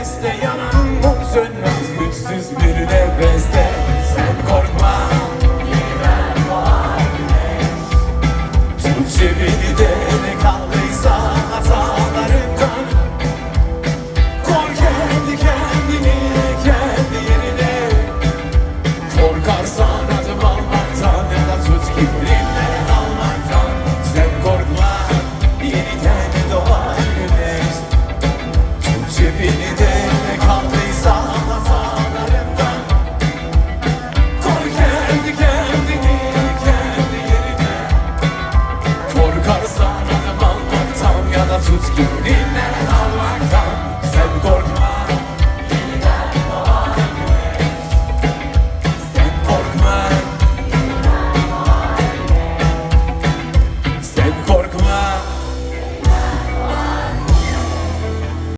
beste yanan mum sönmez güçsüz bir nefeste Sen korkma yeniden doğar güneş. Tut cebini de ne kaldıysa hatalarından Koy kendi kendini kendi yerine. Korkarsan adım almaktan ya da tut kibrinle almaktan. Sen korkma yeniden doğar güneş. Tut cebini de Student, that all I got.